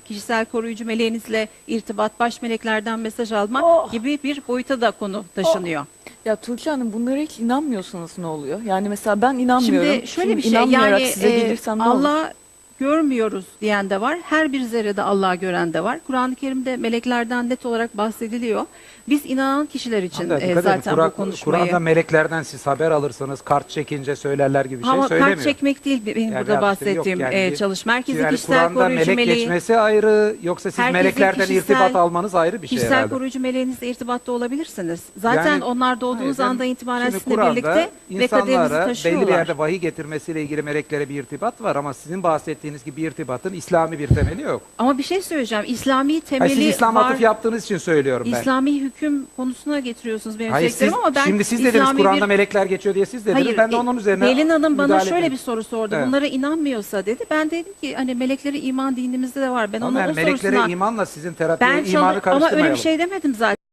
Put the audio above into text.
kişisel koruyucu meleğinizle irtibat, baş meleklerden mesaj alma Oh. gibi bir boyuta da konu taşınıyor. Ya Tuğçe Hanım bunlara hiç inanmıyorsanız ne oluyor? Yani mesela ben inanmıyorum. Şimdi şöyle bir şey inanmayarak yani size e, gelirsem ne olur? Allah görmüyoruz diyen de var. Her bir zerrede Allah'ı gören de var. Kur'an-ı Kerim'de meleklerden net olarak bahsediliyor. Biz inanan kişiler için e, dikkat edin, zaten Kur'an- bu konuşmayı. Kur'an'da meleklerden siz haber alırsınız, kart çekince söylerler gibi bir şey Ama söylemiyor. kart çekmek değil benim Yani burada yaptırım bahsettiğim yani. e, çalışma. Herkesin yani kişisel Kur'an'da koruyucu melek meleği. geçmesi ayrı yoksa siz Herkesin meleklerden kişisel- irtibat almanız ayrı bir şey Kişisel herhalde. koruyucu meleğinizle irtibatta olabilirsiniz. Zaten Yani- onlar doğduğunuz Hayır, ben- andan itibaren şimdi sizinle Kur'an'da birlikte ve kaderinizi insanlara belli bir yerde vahiy getirmesiyle ilgili meleklere bir irtibat var ama sizin bahsettiğiniz gibi bir irtibatın İslami bir temeli yok. Ama bir şey söyleyeceğim. İslami Hayır, temeli siz İslam var. atıf yaptığınız için söylüyorum ben. İslami hüküm konusuna getiriyorsunuz benim Hayır siz, ama ben şimdi siz dediniz Kur'an'da bir- melekler geçiyor diye siz dediniz. Hayır, ben de e, onun üzerine Pelin Hanım bana şöyle ettim. bir soru sordu. Evet. Bunlara inanmıyorsa dedi. Ben dedim ki hani meleklere iman dinimizde de var. Ben Ama onun ben o meleklere sorusuna imanla sizin terapiye ben imanı çalı- ama öyle karıştırmayalım. bir şey demedim zaten.